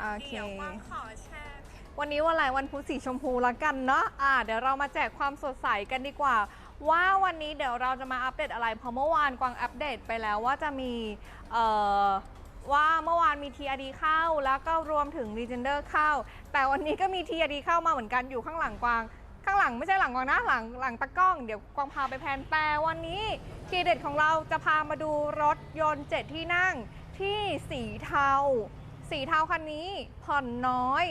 โอเค เดี๋ยวกวางขอแชร์ วันนี้วันอะไรวันพุธสีชมพูละกันเนาะอ่าเดี๋ยวเรามาแจกความสดใสกันดีกว่า ว่าวันนี้เดี๋ยวเราจะมาอัปเดตอะไร เพราะเมื่อวานกวางอัปเดตไปแล้วว่าจะมีเอ่อว่าเมื่อวานมี TRD เข้าแล้วก็รวมถึง Legender เข้า แต่วันนี้ก็มี TRD เข้ามาเหมือนกันอยู่ข้างหลังกวาง ข้างหลังไม่ใช่หลังกวางนะหลังหลังตะกล้องเดี๋ยวกวางพาไปแพนแต่วันนี้ทีเด็ดของเราจะพามาดูรถยนต์7ที่นั่งที่สีเทา สีเทาคันนี้ผ่อนน้อย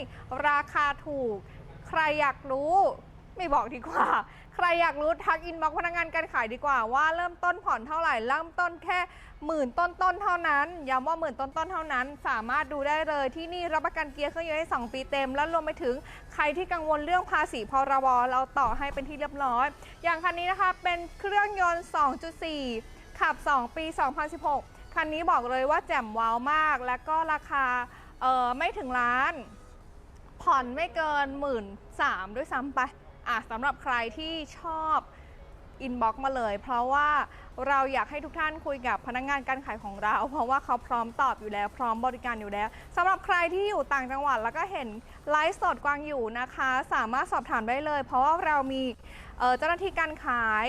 ราคาถูก ใครอยากรู้ไม่บอกดีกว่า ใครอยากรู้ทักอินบ็อกพนักงานการขายดีกว่าว่าเริ่มต้นผ่อนเท่าไหร่เริ่มต้นแค่หมื่นต้นต้นเท่านั้นย้ำว่าหมื่นต้นต้นเท่านั้น สามารถดูได้เลยที่นี่รับประกันเกียร์เครื่องยนต์ให้2ปีเต็ม แล้วรวมไปถึงใครที่กังวลเรื่องภาษีพรบเราต่อให้เป็นที่เรียบร้อย อย่างคันนี้นะคะเป็นเครื่องยนต์ 2.4 ขับ 2 ปี 2016 คันนี้บอกเลยว่าแจ่มว้าวมาก และก็ราคาเออไม่ถึงล้าน ผ่อนไม่เกินหมื่นสามด้วยซ้ำไปอะสำหรับใครที่ชอบอินบ็อกมาเลย เพราะว่าเราอยากให้ทุกท่านคุยกับพนักงานการขายของเรา เพราะว่าเขาพร้อมตอบอยู่แล้ว พร้อมบริการอยู่แล้วสำหรับใครที่อยู่ต่างจังหวัดแล้วก็เห็นไลฟ์สดกวางอยู่นะคะ สามารถสอบถามได้เลย เพราะว่าเรามีเจ้าหน้าที่การขาย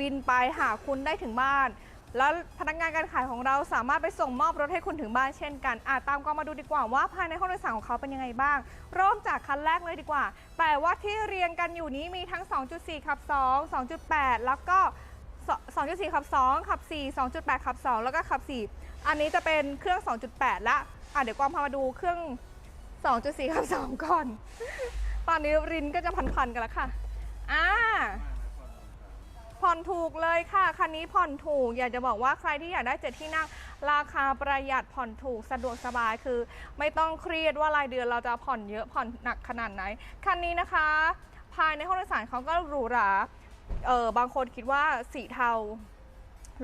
บินไปหาคุณได้ถึงบ้าน แล้วพนักงานการขายของเราสามารถไปส่งมอบรถให้คุณถึงบ้านเช่นกันอะตามกองมาดูดีกว่าว่าภายในห้องโดยสารของเขาเป็นยังไงบ้าง เริ่มจากคันแรกเลยดีกว่า แต่ว่าที่เรียงกันอยู่นี้มีทั้ง 2.4 ขับ 2 2.8 แล้วก็ 2.4 ขับ 2 ขับ 4 2.8 ขับ 2 แล้วก็ขับ 4 อันนี้จะเป็นเครื่อง 2.8 ละอะเดี๋ยวกองพามาดูเครื่อง 2.4 ขับ 2 ก่อน ตอนนี้รินก็จะพันๆกันแล้วค่ะอ่า ผ่อนถูกเลยค่ะคันนี้ผ่อนถูก อยากจะบอกว่าใครที่อยากได้เจ็ดที่นั่งราคาประหยัดผ่อนถูกสะดวกสบายคือ ไม่ต้องเครียดว่ารายเดือนเราจะผ่อนเยอะผ่อนหนักขนาดไหนคันนี้นะคะ ภายในห้องโดยสารเขาก็หรูหราเออบางคนคิดว่าสีเทา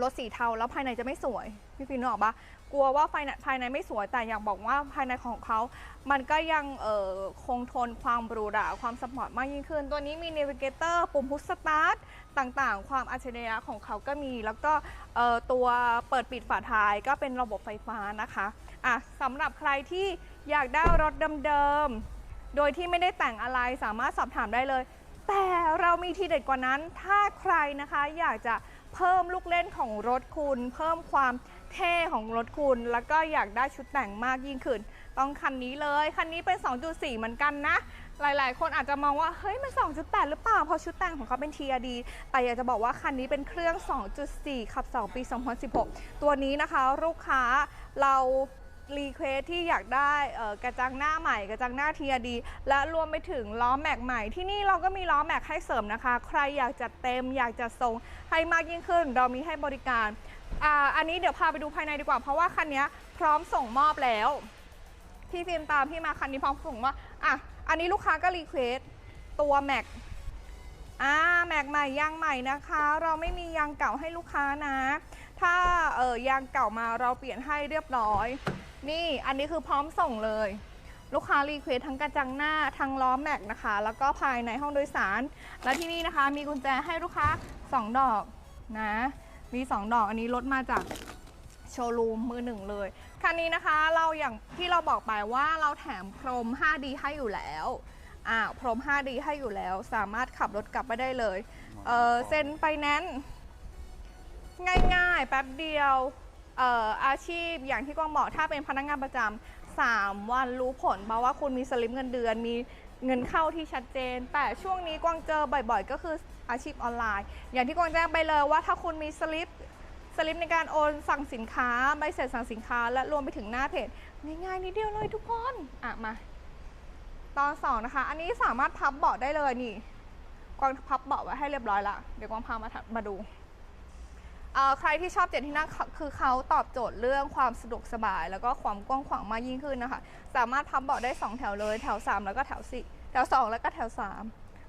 รถสีเทาแล้วภายในจะไม่สวย พี่ฟินนึกออกปะกลัวว่าภายในภายในไม่สวยแต่อยากบอกว่าภายในของเขา มันก็ยังเอ่อคงทนความหรูหราความสปอร์ตมากยิ่งขึ้น ตัวนี้มี Navigator ปุ่มพุชสตาร์ทต่างๆ ความอัจฉริยะของเขาก็มี แล้วก็เอ่อตัวเปิดปิดฝาท้ายก็เป็นระบบไฟฟ้านะคะอะสำหรับใครที่อยากได้รถเดิมๆ โดยที่ไม่ได้แต่งอะไรสามารถสอบถามได้เลย แต่เรามีทีเด็ดกว่านั้นถ้าใครนะคะอยากจะ เพิ่มลูกเล่นของรถคุณ เพิ่มความเท่ของรถคุณ แล้วก็อยากได้ชุดแต่งมากยิ่งขึ้น ต้องคันนี้เลย คันนี้เป็น 2.4 เหมือนกันนะ หลายๆ คนอาจจะมองว่า เฮ้ย มัน 2.8 หรือเปล่า เพราะชุดแต่งของเขาเป็น TRD แต่อยากจะบอกว่าคันนี้เป็นเครื่อง 2.4 ขับ 2 ปี 2016 ตัวนี้นะคะ ลูกค้าเรา รีเควสที่อยากได้กระจังหน้าใหม่ กระจังหน้า TRD และรวมไปถึงล้อแม็กใหม่ ที่นี่เราก็มีล้อแม็กให้เสริมนะคะ ใครอยากจัดเต็ม อยากจะทรงให้มากยิ่งขึ้น เรามีให้บริการอ,าอันนี้เดี๋ยวพาไปดูภายในดีกว่า เพราะว่าคันนี้พร้อมส่งมอบแล้วพี่ฟิล์มตามพี่มาคันนี้พร้อมส่งว่าอะอันนี้ลูกค้าก็รีเควสตัวแม็กอ่าแม็กใหม่ยางใหม่นะคะ เราไม่มียางเก่าให้ลูกค้านะ ถ้าเออยางเก่ามาเราเปลี่ยนให้เรียบร้อย นี่อันนี้คือพร้อมส่งเลย ลูกค้ารีเควสทั้งกระจังหน้าทั้งล้อแม็กนะคะ แล้วก็ภายในห้องโดยสาร และที่นี่นะคะมีกุญแจให้ลูกค้า 2 ดอกนะ มี 2 ดอกอันนี้ลดมาจากโชว์รูมมือหนึ่งเลยคันนี้นะคะเราอย่างที่เราบอกไปว่าเราแถมพรม 5D ให้อยู่แล้วอ่าพรม 5D ให้อยู่แล้ว สามารถขับรถกลับไปได้เลยเออเซ็นไปแนนง่ายๆ แป๊บเดียว อาชีพอย่างที่กวางบอกถ้าเป็นพนักงานประจำ3วันรู้ผลเพราะว่าคุณมีสลิปเงินเดือนมีเงินเข้าที่ชัดเจน แต่ช่วงนี้กวางเจอบ่อยๆ ก็คืออาชีพออนไลน์ อย่างที่กวางแจ้งไปเลยว่าถ้าคุณมีสลิปสลิปในการโอนสั่งสินค้าใบเสร็จสั่งสินค้า และรวมไปถึงหน้าเพจง่ายๆนิดเดียวเลยทุกคนอะมาตอนสองนะคะ อันนี้สามารถพับเบาะได้เลยนี่ กวางพับเบาะไว้ให้เรียบร้อยละเดี๋ยวกวางพามาดมาดู ใครที่ชอบเจ็ดที่นั่งคือเขาตอบโจทย์เรื่องความสะดวกสบาย แล้วก็ความกว้างขวางมากยิ่งขึ้นนะคะ สามารถพับเบาะได้สองแถวเลยแถวสามแล้วก็แถวสี่แถวสองแล้วก็แถวสาม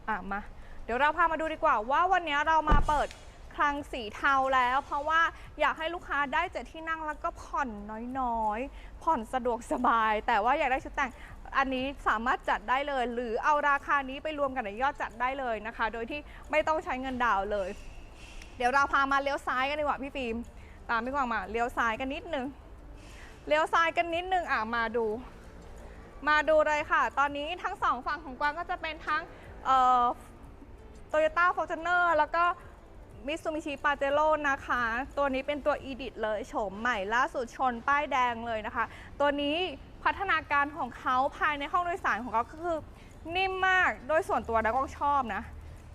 อะมา เดี๋ยวเราพามาดูดีกว่าว่าวันนี้เรามาเปิดคลังสีเทาแล้ว เพราะว่าอยากให้ลูกค้าได้เจ็ดที่นั่งแล้วก็ผ่อนน้อยๆ ผ่อนสะดวกสบาย แต่ว่าอยากได้ชุดแต่งอันนี้สามารถจัดได้เลย หรือเอาราคานี้ไปรวมกันในยอดจัดได้เลยนะคะ โดยที่ไม่ต้องใช้เงินดาวน์เลย ดี๋ยวเราพามาเลี้ยวซ้ายกันดีกว่าพี่ฟิล์มตามพี่กวางมาเลี้ยวซ้ายกันนิดนึงเลี้ยวซ้ายกันนิดนึงอะมาดู มาดูเลยค่ะ ตอนนี้ทั้งสองฝั่งของกวางก็จะเป็นทั้งเอ่อโตโยต้าฟอร์จูเนอร์แล้วก็มิซู b ิชิปาเจโ o นะคะ ตัวนี้เป็นตัว e d i t เลยโฉมใหม่ล่าสุดชนป้ายแดงเลยนะคะ ตัวนี้พัฒนาการของเขาภายในห้องโดยสารของเขาก็คือนิ่มมากโดยส่วนตัวนะก็ชอบนะ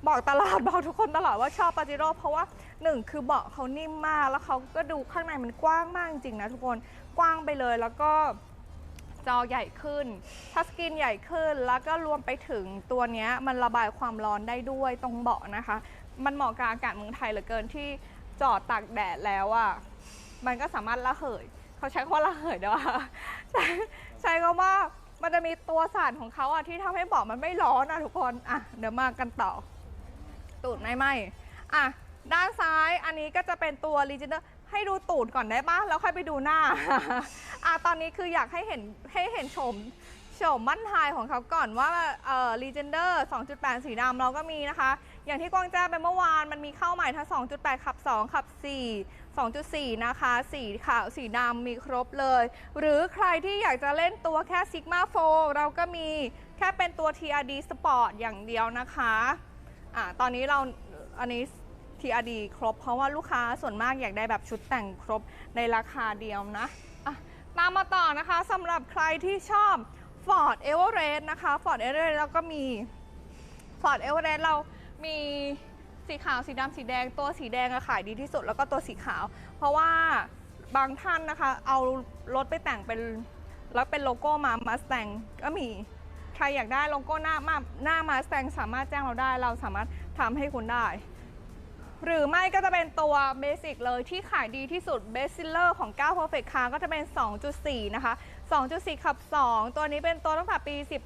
บอกตลอดบอกทุกคนตลอดว่าชอบปาเจโร่เพราะว่าหนึ่งคือเบาะเขานิ่มมาก แล้วเขาก็ดูข้างในมันกว้างมากจริงๆนะทุกคนกว้างไปเลยแล้วก็จอใหญ่ขึ้นทัชสกรีนใหญ่ขึ้น แล้วก็รวมไปถึงตัวนี้มันระบายความร้อนได้ด้วยตรงเบาะนะคะ มันเหมาะกับอากาศเมืองไทยเหลือเกินที่จอดตากแดดแล้วอะมันก็สามารถระเหยเขาใช้คำว่าระเหยด้วยใช้ใช้คำว่ามันจะมีตัวสารของเขาอะที่ทำให้เบาะมันไม่ร้อนอะทุกคนอะเดี๋ยวมากันต่อ ตูดไม่ไหมอะด้านซ้ายอันนี้ก็จะเป็นตัว l e g e n d e r ให้ดูตูดก่อนได้ปะแล้วค่อยไปดูหน้า อะตอนนี้คืออยากให้เห็นให้เห็นโฉมโฉมมั่นทายของเขาก่อนว่าเอ่อ Legender 2.8 สีดำเราก็มีนะคะ อย่างที่กวางแจ้งไปเมื่อวานมันมีเข้าใหม่ทั้ง 2.8 ขับ 2 ขับ 4 2.4 นะคะ สีขาว สีดำมีครบเลย หรือใครที่อยากจะเล่นตัวแค่ Sigma 4 เราก็มีแค่เป็นตัว TRD Sport อย่างเดียวนะคะ อ่าตอนนี้เราอันนี้ TRD ครบ เพราะว่าลูกค้าส่วนมากอยากได้แบบชุดแต่งครบในราคาเดียวนะอะตามมาต่อนะคะสำหรับใครที่ชอบ Ford Everest นะคะ Ford Everest เราก็มี Ford Everest เรามีสีขาวสีดำสีแดงตัวสีแดงอะขายดีที่สุดแล้วก็ตัวสีขาว เพราะว่าบางท่านนะคะ เอารถไปแต่งเป็นแล้วเป็นโลโก้มามาส t ตงก็มี ใครอยากได้โลโก้หน้ามาหน้ามาส t ตงสามารถแจ้งเราได้ เราสามารถทำให้คุณได้ หรือไม่ก็จะเป็นตัวเบสิกเลยที่ขายดีที่สุด Best Seller ของ 9 Perfect Car ก็จะเป็น 2.4 นะคะ 2.4 ขับ 2 ตัวนี้เป็นตัวตั้งแต่ปี17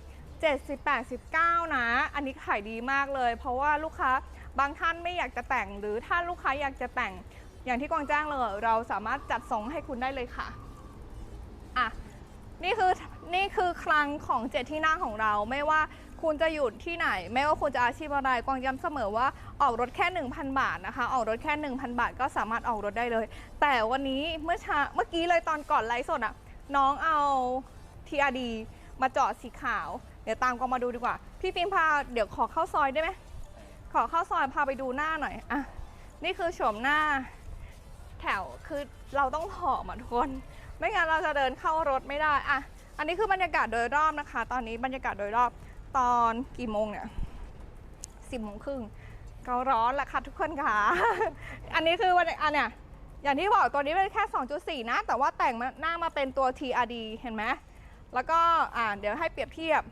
18 19นะ อันนี้ขายดีมากเลย เพราะว่าลูกค้าบางท่านไม่อยากจะแต่งหรือถ้าลูกค้าอยากจะแต่งอย่างที่กวางแจ้งเลย เราสามารถจัดส่งให้คุณได้เลยค่ะ นี่คือนี่คือคลังของเจ็ดที่นั่งของเรา ไม่ว่าคุณจะอยู่ที่ไหน ไม่ว่าคุณจะอาชีพอะไรกวางย้ำเสมอว่าออกรถแค่ 1,000 บาทนะคะ ออกรถแค่ 1,000 บาทก็สามารถออกรถได้เลย แต่วันนี้เมื่อเช้าเมื่อกี้เลยตอนก่อนไลฟ์สดอะน้องเอา TRD มาจอดสีขาว เดี๋ยวตามกวางมาดูดีกว่า พี่ฟิล์มพาเดี๋ยวขอเข้าซอยได้ไหมขอเข้าซอยพาไปดูหน้าหน่อยอะนี่คือโฉมหน้า แถวคือเราต้องผอมอะทุกคน ไม่งั้นเราจะเดินเข้ารถไม่ได้อะอันนี้คือบรรยากาศโดยรอบนะคะ ตอนนี้บรรยากาศโดยรอบตอนกี่โมงเนี่ยสิบโมงครึ่งเก็ร้อนแหละค่ะทุกคนค่ะ อันนี้คือวันอันเนี่ยอย่างที่บอกตัวนี้เป็นแค่ 2.4 นะ แต่ว่าแต่งมาหน้ามาเป็นตัว TRD เห็นไหมแล้วก็อ่าเดี๋ยวให้เปรียบเทียบ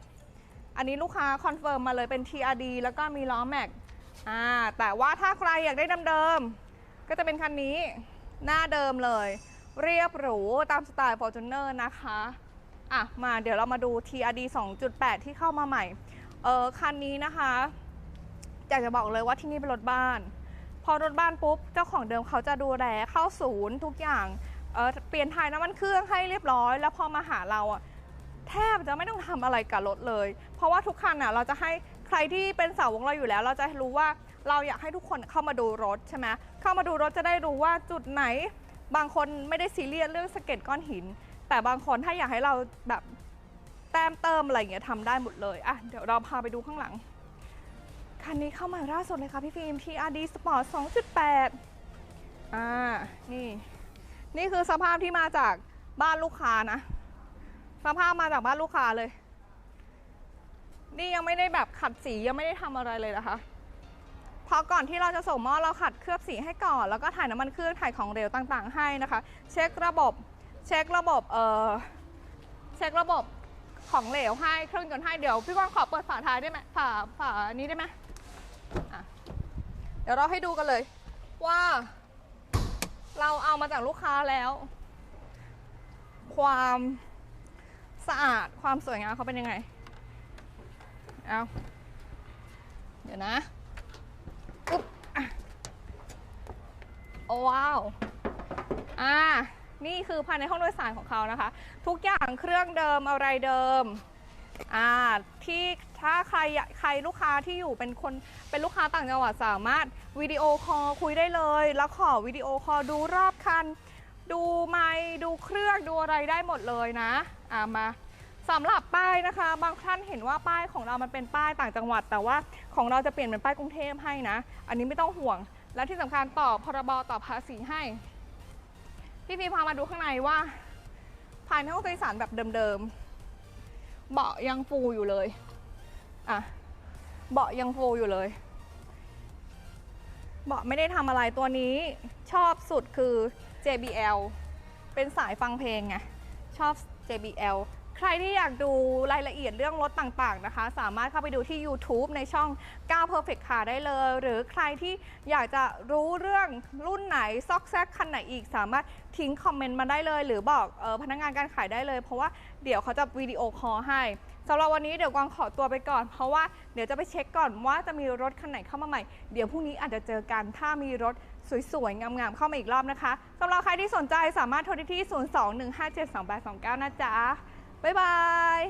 อันนี้ลูกค้าคอนเฟิร์มมาเลยเป็น TRD แล้วก็มีล้อแม็กอ่าแต่ว่าถ้าใครอยากได้เดิมๆก็จะเป็นคันนี้หน้าเดิมเลย เรียบหรูตามสไตล์ Fortuner นะคะอะมาเดี๋ยวเรามาดู TRD 2.8 ที่เข้ามาใหม่เออคันนี้นะคะอยากจะบอกเลยว่าที่นี่เป็นรถบ้าน พอรถบ้านปุ๊บ เจ้าของเดิมเขาจะดูแลเข้าศูนย์ทุกอย่างเออเปลี่ยนถ่ายน้ำมันเครื่องให้เรียบร้อย แล้วพอมาหาเราอะแทบจะไม่ต้องทำอะไรกับรถเลย เพราะว่าทุกคันอะเราจะให้ใครที่เป็นสาววงเราอยู่แล้ว เราจะรู้ว่าเราอยากให้ทุกคนเข้ามาดูรถใช่ไหมเข้ามาดูรถจะได้รู้ว่าจุดไหน บางคนไม่ได้ซีเรียสเรื่องสะเก็ดก้อนหิน แต่บางคนถ้าอยากให้เราแบบแต้มเติมอะไรอย่างเงี้ยทำได้หมดเลยอะเดี๋ยวเราพาไปดูข้างหลัง คันนี้เข้ามาล่าสุดเลยค่ะพี่ฟิล์ม TRD Sport 2.8 อ่า นี่ นี่คือสภาพที่มาจากบ้านลูกค้านะ สภาพมาจากบ้านลูกค้าเลย นี่ยังไม่ได้แบบขัดสียังไม่ได้ทำอะไรเลยนะคะ พอก่อนที่เราจะส่งมอเราขัดเคลือบสีให้ก่อน แล้วก็ถ่ายน้ำมันเครื่องถ่ายของเหลวต่างๆ ให้นะคะ เช็คระบบเช็คระบบเอ่อเช็คระบบของเหลวให้เครื่องยนต์ให้เดี๋ยวพี่กวางขอเปิดฝาท้ายได้ไหมฝาฝานี้ได้ไหมอะเดี๋ยวเราให้ดูกันเลย ว่า เราเอามาจากลูกค้าแล้ว ความสะอาดความสวยงามเขาเป็นยังไงเอาเดี๋ยวนะอุ๊บอะโอ้ ว้าวอ่านี่คือภายในห้องโดยสารของเขานะคะ ทุกอย่างเครื่องเดิมอะไรเดิมอ่าที่ถ้าใครใครลูกค้าที่อยู่เป็นคนเป็นลูกค้าต่างจังหวัดสามารถวิดีโอคอลคุยได้เลย แล้วขอวิดีโอคอลดูรอบคัน ดูไมค์ดูเครื่องดูอะไรได้หมดเลยนะอ่ามาสำหรับป้ายนะคะ บางท่านเห็นว่าป้ายของเรามันเป็นป้ายต่างจังหวัด แต่ว่าของเราจะเปลี่ยนเป็นป้ายกรุงเทพให้นะ อันนี้ไม่ต้องห่วง และที่สำคัญต่อพรบต่อภาษีให้ พี่พีพามาดูข้างในว่า ภายในห้องโดยสารแบบเดิมๆ เบาะยังฟูอยู่เลย อะ เบาะยังฟูอยู่เลย เบาะไม่ได้ทำอะไรตัวนี้ชอบสุดคือ JBL เป็นสายฟังเพลงไงชอบ JBL ใครที่อยากดูรายละเอียดเรื่องรถต่างๆนะคะ สามารถเข้าไปดูที่ YouTube ในช่อง 9 Perfect Car ได้เลย หรือใครที่อยากจะรู้เรื่องรุ่นไหน ซอกแซกคันไหนอีก สามารถทิ้งคอมเมนต์มาได้เลย หรือบอกออพนักงานการขายได้เลย เพราะว่าเดี๋ยวเขาจะวิดีโอคอลให้สำหรับวันนี้เดี๋ยวกวางขอตัวไปก่อน เพราะว่าเดี๋ยวจะไปเช็คก่อนว่าจะมีรถคันไหนเข้ามาใหม่ เดี๋ยวพรุ่งนี้อาจจะเจอกันถ้ามีรถสวยๆ งามๆ เข้ามาอีกรอบนะคะสำหรับใครที่สนใจสามารถโทรได้ที่ 021572829 นะจ๊ะ บ๊ายบาย